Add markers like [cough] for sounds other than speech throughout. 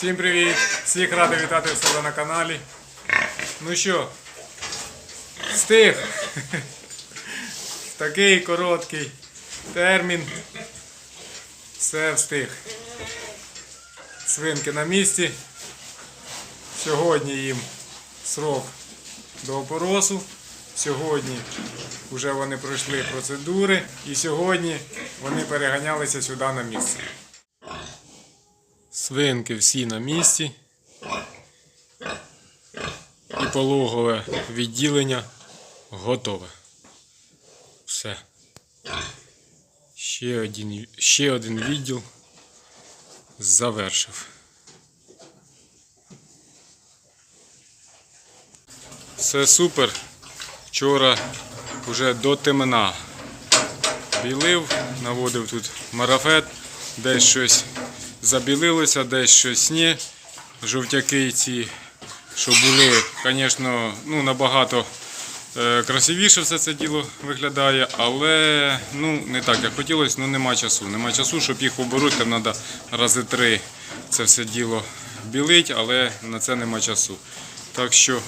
Всім привіт! Всіх радий вітати в себе на каналі. Ну що, встиг. [laughs] Такий короткий термін. Все встиг. Свинки на місці. Сьогодні їм срок до опоросу. Сьогодні вже вони пройшли процедури і сьогодні вони переганялися сюди на місце. Свинки всі на місці. І пологове відділення готове. Все. Ще один, ще один відділ завершив. Все супер. Вчора вже до темна білив, наводив тут марафет, десь щось забілилося, десь щось ні. Жовтяки ці, що були, звісно, ну, набагато е, красивіше все це діло виглядає, але ну, не так, як хотілося, ну нема часу. Нема часу, щоб їх обороть, там треба рази три це все діло білить, але на це нема часу. Так що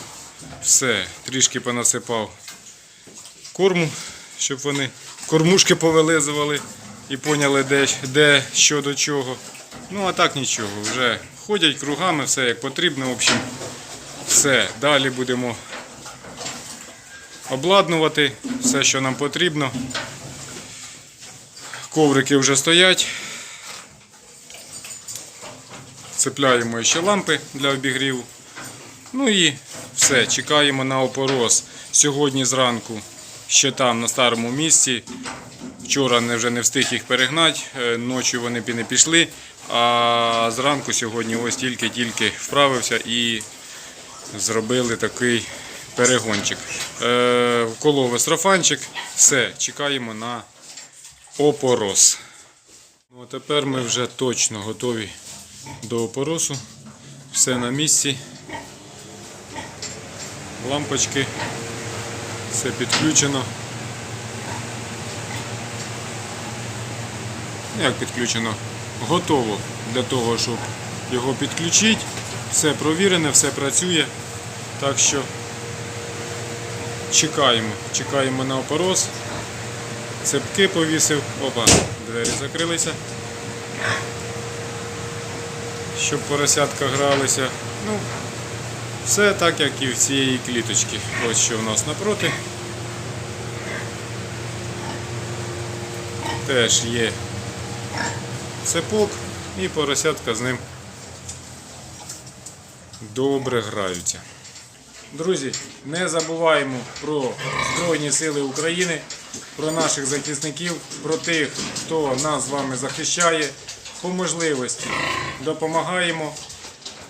все, трішки понасипав корму, щоб вони кормушки повилизували і поняли, де, де що до чого. Ну а так нічого, вже ходять кругами, все як потрібно. В общем, все. Далі будемо обладнувати все, що нам потрібно. Коврики вже стоять. Цепляємо ще лампи для обігріву. Ну і все, чекаємо на опорос. Сьогодні зранку ще там на старому місці. Вчора не вже не встиг їх перегнати, е, ночі вони не пішли. А зранку сьогодні ось тільки-тільки вправився і зробили такий перегончик. Е, Вколов. Все, чекаємо на опорос. Ну, тепер ми вже точно готові до опоросу. Все на місці. Лампочки. Все підключено. Як підключено? Готово для того, щоб його підключити. Все провірене, все працює. Так що чекаємо. Чекаємо на опорос. Цепки повісив. Опа, двері закрилися. Щоб поросятка гралися. Ну, все так, як і в цієї кліточки. Ось що в нас напроти. Теж є цепок і поросятка з ним добре граються. Друзі, не забуваємо про Збройні Сили України, про наших захисників, про тих, хто нас з вами захищає. По можливості допомагаємо.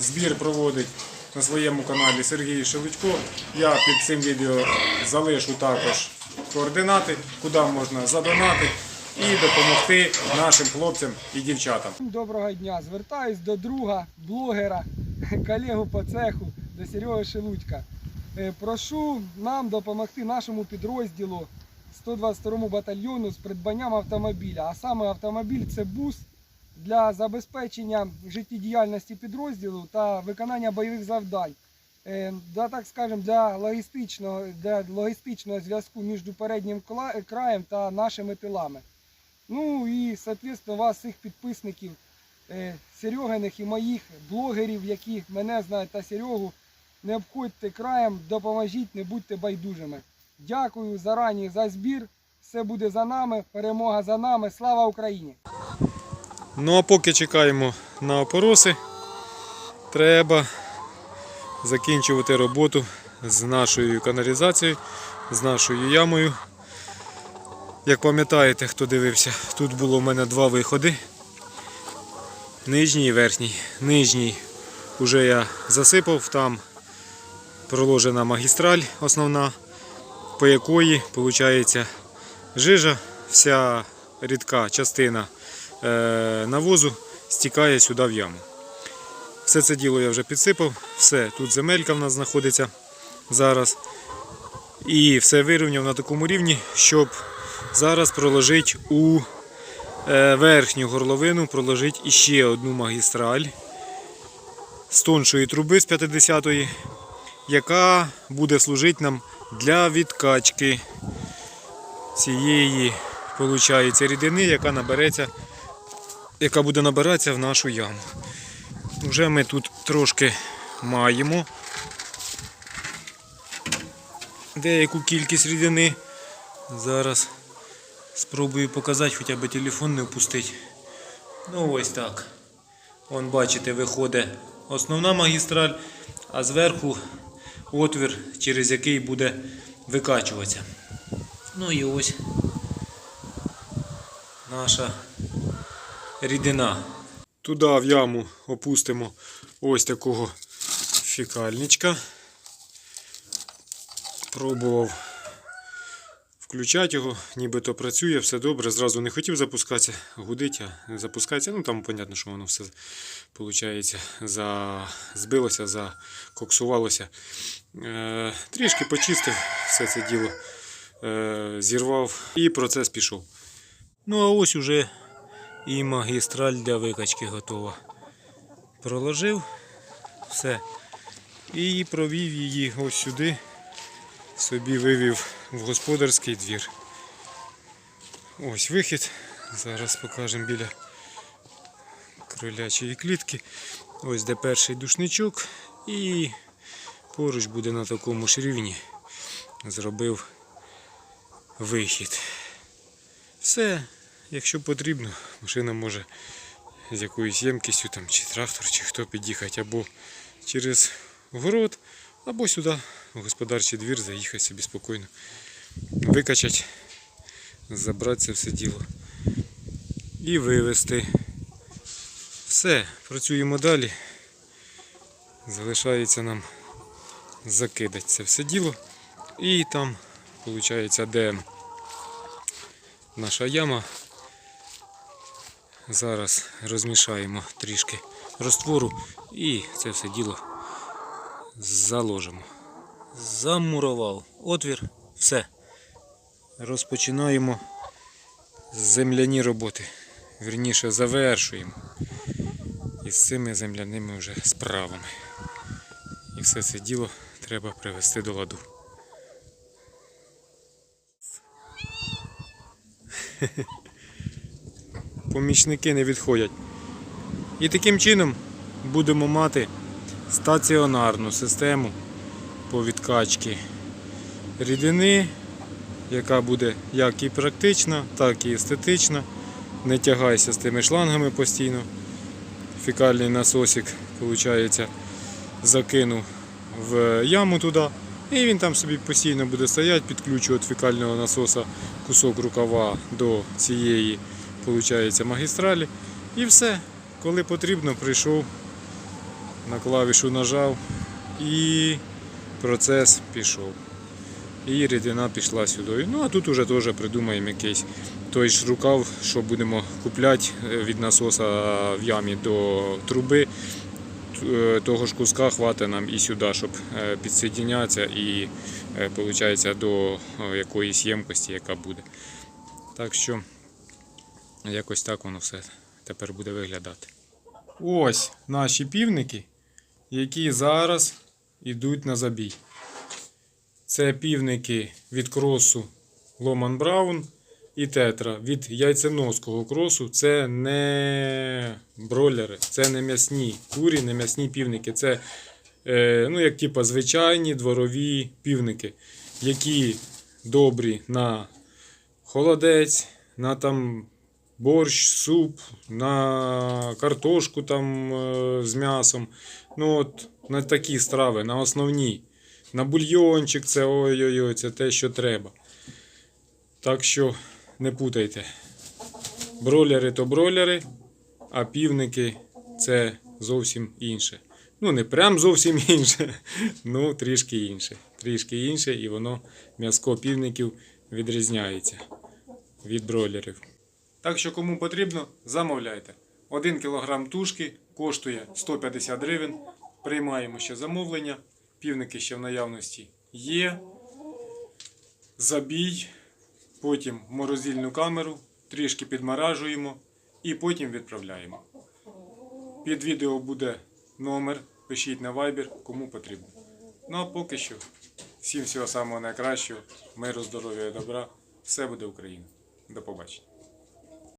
Збір проводить на своєму каналі Сергій Шелудько. Я під цим відео залишу також координати, куди можна задонати і допомогти нашим хлопцям і дівчатам. Доброго дня. Звертаюсь до друга, блогера, колегу по цеху, до Сереги Шелудька. Е, Прошу нам допомогти нашому підрозділу 122 батальйону з придбанням автомобіля. А саме автомобіль це бус для забезпечення життєдіяльності підрозділу та виконання бойових завдань. Е, Да, так скажемо, для логістичного, для логістичного зв'язку між переднім краєм та нашими тилами. Ну і, соответственно, вас, всіх підписників, е, Сереганих і моїх блогерів, які мене знають та Серегу, не обходьте краєм, допоможіть, не будьте байдужими. Дякую зарані за збір. Все буде за нами, перемога за нами. Слава Україні! Ну а поки чекаємо на опороси, треба закінчувати роботу з нашою каналізацією, з нашою ямою. Як пам'ятаєте, хто дивився, тут було в мене два виходи. Нижній і верхній. Нижній вже я засипав, там проложена магістраль основна, по якої виходить жижа, вся рідка частина е, навозу стікає сюди в яму. Все це діло я вже підсипав, все, тут земелька в нас знаходиться зараз. І все вирівняв на такому рівні, щоб зараз проложити у е, верхню горловину, проложити іще одну магістраль. з тоншої труби з 50-ї, яка буде служити нам для відкачки цієї виходить, рідини, яка набереться, яка буде набиратися в нашу яму. Вже ми тут трошки маємо деяку кількість рідини. Зараз спробую показати, хоча б телефон не впустити. Ну ось так. Вон бачите, виходить основна магістраль, а зверху отвір, через який буде викачуватися. Ну і ось наша рідина. Туди в яму опустимо ось такого фікальничка. Пробував включати його, нібито працює, все добре. Зразу не хотів запускатися, гудить, а запускається. Ну там понятно, що воно все виходить, за... збилося, закоксувалося. Е, трішки почистив все це діло, е, зірвав і процес пішов. Ну а ось уже і магістраль для викачки готова. Проложив все. І провів її ось сюди. Собі вивів в господарський двір. Ось вихід. Зараз покажемо біля кролячої клітки. Ось де перший душничок. І поруч буде на такому ж рівні. Зробив вихід. Все, якщо потрібно, машина може з якоюсь ємкістю там, чи трактор, чи хто під'їхати або через город, або сюди, в господарчий двір, заїхати собі спокійно. Викачати, забрати це все діло і вивезти. Все, працюємо далі. Залишається нам закидати це все діло. І там, виходить, де наша яма. Зараз розмішаємо трішки розтвору і це все діло заложимо. Замурував отвір, все. Розпочинаємо земляні роботи. Вірніше завершуємо із цими земляними вже справами. І все це діло треба привести до ладу. Помічники не відходять. І таким чином будемо мати стаціонарну систему по відкачці рідини, яка буде як і практична, так і естетична. Не тягайся з тими шлангами постійно. Фікальний насосик, виходить, закинув в яму туди. І він там собі постійно буде стояти, підключу від фікального насоса кусок рукава до цієї виходить, магістралі. І все. Коли потрібно, прийшов, на клавішу нажав і процес пішов. І рідина пішла сюди. Ну а тут уже теж придумаємо якийсь той ж рукав, що будемо купляти е, від насоса в ямі до труби. Е, Того ж куска хватить нам і сюди, щоб е, підсоєднятися і виходить, до якоїсь ємкості, яка буде. Так що якось так воно все тепер буде виглядати. Ось наші півники, які зараз йдуть на забій. Це півники від кросу Ломан Браун і тетра від яйценоского кросу. Це не бройлери, це не м'ясні курі, не м'ясні півники. Це е, ну, як типа звичайні дворові півники, які добрі на холодець, на там борщ, суп, на картошку там е, з м'ясом. Ну от на такі страви, на основні. На бульйончик це ой-ой-ой, це те, що треба. Так що не путайте. Бройлери то бройлери, а півники це зовсім інше. Ну, не прям зовсім інше, [laughs] ну трішки інше. Трішки інше, і воно м'язко півників відрізняється від бройлерів. Так що кому потрібно, замовляйте. 1 кг тушки коштує 150 гривень. Приймаємо ще замовлення. Півники ще в наявності є. Забій, потім морозильну камеру, трішки підморажуємо і потім відправляємо. Під відео буде номер пишіть на Viber, кому потрібно. Ну а поки що, всім всього самого найкращого, миру, здоров'я і добра. Все буде Україна. До побачення.